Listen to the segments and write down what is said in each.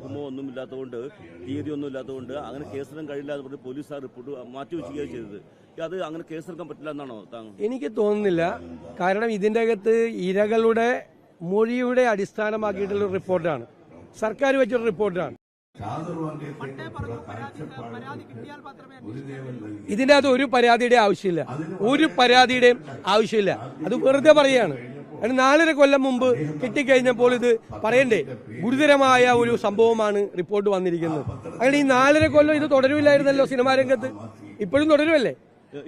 Promo ഒന്നും ഇല്ലാത്തതുകൊണ്ട് തീയതി ഒന്നും ഇല്ലാത്തതുകൊണ്ട് അങ്ങനെ കേസെടുക്കാൻ കഴിയില്ല എന്ന് പറഞ്ഞ് പോലീസ് ആ റിപ്പോർട്ട് മാറ്റിവെക്കുകയാണ് ചെയ്തത്. അത് അങ്ങനെ കേസെടുക്കാൻ പറ്റില്ല എന്നാണോ താങ്കൾ? എനിക്ക് തോന്നുന്നില്ല. കാരണം ഇതിന്റെ അകത്ത് ഇരകളുടെ മൊഴിയുടെ അടിസ്ഥാനമാക്കിയിട്ടുള്ള റിപ്പോർട്ടാണ്. സർക്കാർ വെച്ചൊരു റിപ്പോർട്ടാണ്. ഇതിനകത്ത് അകത്ത് ഒരു പരാതിയുടെ ആവശ്യമില്ല. ഒരു പരാതിയുടെയും ആവശ്യമില്ല. അത് വെറുതെ പറയാണ് അതിന് നാലര കൊല്ലം മുമ്പ് കിട്ടിക്കഴിഞ്ഞപ്പോൾ ഇത് പറയണ്ടേ? ഗുരുതരമായ ഒരു സംഭവമാണ് റിപ്പോർട്ട് വന്നിരിക്കുന്നത്. അങ്ങനെ ഈ നാലര കൊല്ലം ഇത് തുടരുമില്ലായിരുന്നല്ലോ സിനിമാ രംഗത്ത്? ഇപ്പോഴും തുടരുമല്ലേ?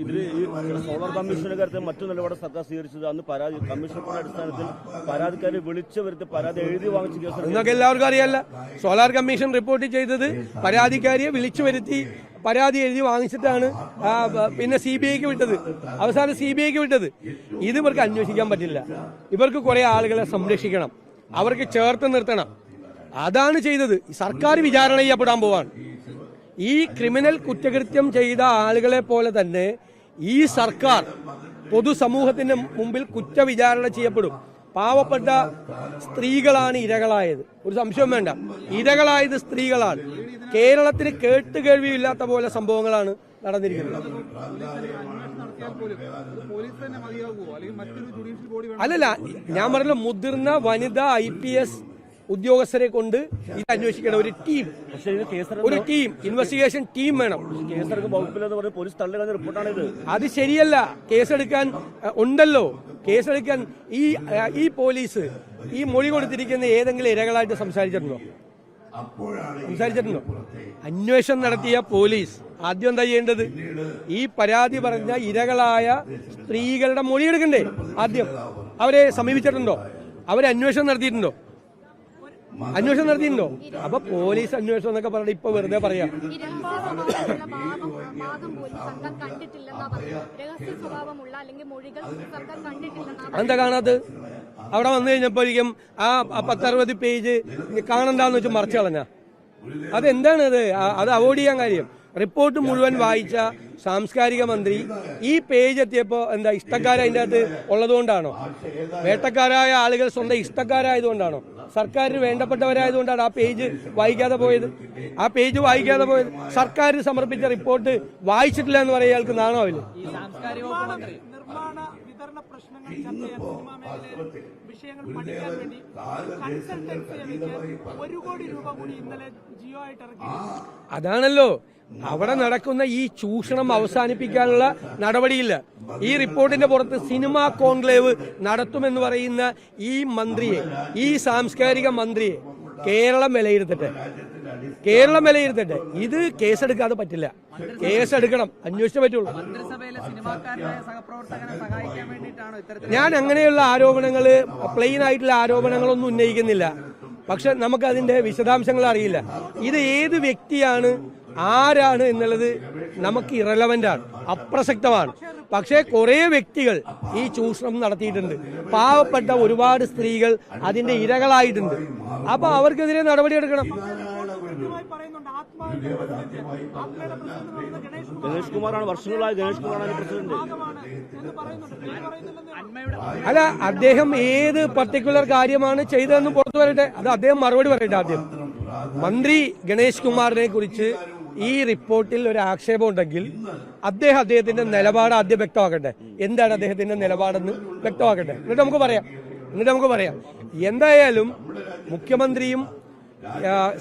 ഇതിൽ ഈ സോളാർ കമ്മീഷന്റെ കാര്യത്തിൽ മറ്റു നിലപാട് സർക്കാർ സ്വീകരിച്ചത് അന്ന് പരാതി റിപ്പോർട്ടിന്റെ അടിസ്ഥാനത്തിൽ പരാതിക്കാരെ വിളിച്ചു വരുത്തി പരാതി എഴുതി വാങ്ങിച്ച കേസ് നിങ്ങൾക്ക് എല്ലാവർക്കും അറിയാല്ല സോളാർ കമ്മീഷൻ റിപ്പോർട്ട് ചെയ്തത് പരാതിക്കാരിയെ വിളിച്ചു വരുത്തി പരാതി എഴുതി വാങ്ങിച്ചിട്ടാണ് പിന്നെ സി ബി ഐക്ക് വിട്ടത്. അവസാനം സി ബി ഐക്ക് വിട്ടത്. ഇത് ഇവർക്ക് അന്വേഷിക്കാൻ പറ്റില്ല. ഇവർക്ക് കുറെ ആളുകളെ സംരക്ഷിക്കണം. അവർക്ക് ചേർത്ത് നിർത്തണം. അതാണ് ചെയ്തത്. സർക്കാർ വിചാരണ ചെയ്യപ്പെടാൻ പോവാണ്. ഈ ക്രിമിനൽ കുറ്റകൃത്യം ചെയ്ത ആളുകളെ പോലെ തന്നെ ഈ സർക്കാർ പൊതുസമൂഹത്തിന് മുമ്പിൽ കുറ്റവിചാരണ ചെയ്യപ്പെടും. പാവപ്പെട്ട സ്ത്രീകളാണ് ഇരകളായത്. ഒരു സംശയം വേണ്ട. ഇരകളായത് സ്ത്രീകളാണ്. കേരളത്തിന് കേട്ടുകേൾവിയില്ലാത്ത പോലെ സംഭവങ്ങളാണ് നടന്നിരിക്കുന്നത്. അല്ലല്ല ഞാൻ പറഞ്ഞ മുതിർന്ന വനിതാ ഐ പി എസ് ഉദ്യോഗസ്ഥരെ കൊണ്ട് ഇത് അന്വേഷിക്കണം ഒരു ടീം. ഒരു ടീം ഇൻവെസ്റ്റിഗേഷൻ ടീം വേണം. പോലീസ് റിപ്പോർട്ടാണ് ഇത് അത് ശരിയല്ല. കേസെടുക്കാൻ ഉണ്ടല്ലോ. കേസെടുക്കാൻ ഈ ഈ പോലീസ് ഈ മൊഴി കൊടുത്തിരിക്കുന്ന ഏതെങ്കിലും ഇരകളായിട്ട് സംസാരിച്ചിട്ടുണ്ടോ? സംസാരിച്ചിട്ടുണ്ടോ? അന്വേഷണം നടത്തിയ പോലീസ്. ആദ്യം എന്താ ചെയ്യേണ്ടത്? ഈ പരാതി പറഞ്ഞ ഇരകളായ സ്ത്രീകളുടെ മൊഴി എടുക്കണ്ടേ? ആദ്യം. അവരെ സമീപിച്ചിട്ടുണ്ടോ? അവരെ അന്വേഷണം നടത്തിയിട്ടുണ്ടോ? അന്വേഷണം നടത്തിയിട്ടുണ്ടോ? അപ്പൊ പോലീസ് അന്വേഷണം എന്നൊക്കെ പറഞ്ഞിട്ട് ഇപ്പൊ വെറുതെ പറയാം. എന്താ കാണാത്തത്? അവിടെ വന്നു കഴിഞ്ഞപ്പോഴേക്കും ആ പത്തറുപത് പേജ് കാണണ്ടെന്ന് വെച്ച് മറച്ചു കളഞ്ഞ? അതെന്താണ് അത്? ആ- അത് അവോയ്ഡ് ചെയ്യാൻ കാര്യം. റിപ്പോർട്ട് മുഴുവൻ വായിച്ച സാംസ്കാരിക മന്ത്രി ഈ പേജ് എത്തിയപ്പോൾ എന്താ ഇഷ്ടക്കാർ അതിന്റെ അകത്ത് ഉള്ളതുകൊണ്ടാണോ? വേട്ടക്കാരായ ആളുകൾ സ്വന്തം ഇഷ്ടക്കാരായതുകൊണ്ടാണോ? സർക്കാരിന് വേണ്ടപ്പെട്ടവരായതുകൊണ്ടാണ് ആ പേജ് വായിക്കാതെ പോയത്? ആ പേജ് വായിക്കാതെ പോയത്? സർക്കാർ സമർപ്പിച്ച റിപ്പോർട്ട് വായിച്ചിട്ടില്ല എന്ന് പറയാൻ അയാൾക്ക് നാണോ നിർമ്മാണ വിതരണ പ്രശ്നങ്ങൾ ചർച്ച ചെയ്യാൻ സിനിമാ മേഖലയിലെ വിഷയങ്ങൾ പഠിക്കാൻ വേണ്ടി കൺസൾട്ടൻസിയെ വെച്ച് ഒരു കോടി രൂപ കൂടി ഇന്നലെ ജിയോ ആയിട്ട് ഇറക്കി അതാണല്ലോ. അവിടെ നടക്കുന്ന ഈ ചൂഷണം അവസാനിപ്പിക്കാനുള്ള നടപടിയില്ല. ഈ റിപ്പോർട്ടിന്റെ പുറത്ത് സിനിമാ കോൺക്ലേവ് നടത്തുമെന്ന് പറയുന്ന ഈ മന്ത്രിയെ ഈ സാംസ്കാരിക മന്ത്രിയെ കേരളം വിലയിരുത്തട്ടെ. കേരളം വിലയിരുത്തട്ടെ. ഇത് കേസെടുക്കാതെ പറ്റില്ല. കേസെടുക്കണം. അന്വേഷിച്ചേ പറ്റുള്ളൂ. ഞാൻ അങ്ങനെയുള്ള ആരോപണങ്ങൾ പ്ലെയിൻ ആയിട്ടുള്ള ആരോപണങ്ങളൊന്നും ഉന്നയിക്കുന്നില്ല. പക്ഷെ നമുക്ക് അതിന്റെ വിശദാംശങ്ങൾ അറിയില്ല. ഇത് ഏത് വ്യക്തിയാണ് ആരാണ് എന്നുള്ളത് നമുക്ക് ഇറലവന്റ് ആണ്. അപ്രസക്തമാണ്. പക്ഷേ കുറെ വ്യക്തികൾ ഈ ചൂഷണം നടത്തിയിട്ടുണ്ട്. പാവപ്പെട്ട ഒരുപാട് സ്ത്രീകൾ അതിന്റെ ഇരകളായിട്ടുണ്ട്. അപ്പൊ അവർക്കെതിരെ നടപടിയെടുക്കണം ഗണേഷ് കുമാറാണ് വർഷങ്ങളായി ഗണേഷ് കുമാറാണ് പ്രസിഡന്റ്. അല്ല അദ്ദേഹം ഏത് പർട്ടിക്കുലർ കാര്യമാണ് ചെയ്തതെന്ന് പുറത്തു വരട്ടെ അത് അദ്ദേഹം മറുപടി പറയട്ടെ ആദ്യം. മന്ത്രി ഗണേഷ് കുമാറിനെ കുറിച്ച് ഈ റിപ്പോർട്ടിൽ ഒരു ആക്ഷേപം ഉണ്ടെങ്കിൽ അദ്ദേഹം അദ്ദേഹത്തിന്റെ നിലപാട് ആദ്യം വ്യക്തമാക്കട്ടെ. എന്താണ് അദ്ദേഹത്തിന്റെ നിലപാടെന്ന് വ്യക്തമാക്കട്ടെ. എന്നിട്ട് നമുക്ക് പറയാം. എന്നിട്ട് നമുക്ക് പറയാം. എന്തായാലും മുഖ്യമന്ത്രിയും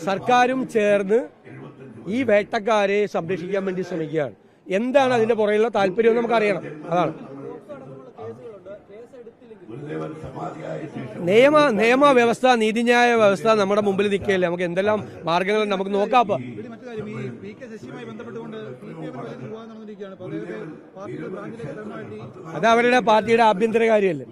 സർക്കാരും ചേർന്ന് ഈ വേട്ടക്കാരെ സംരക്ഷിക്കാൻ വേണ്ടി ശ്രമിക്കുകയാണ്. എന്താണ് അതിന്റെ പുറകിലുള്ള താല്പര്യം നമുക്ക് അറിയണം അതാണ്. നിയമ നിയമ വ്യവസ്ഥ നീതിന്യായ വ്യവസ്ഥ നമ്മുടെ മുമ്പിൽ നിൽക്കുകയല്ലേ? നമുക്ക് എന്തെല്ലാം മാർഗങ്ങൾ നമുക്ക് നോക്കാം അപ്പൊ. അത് അവരുടെ പാർട്ടിയുടെ ആഭ്യന്തര കാര്യമല്ലേ?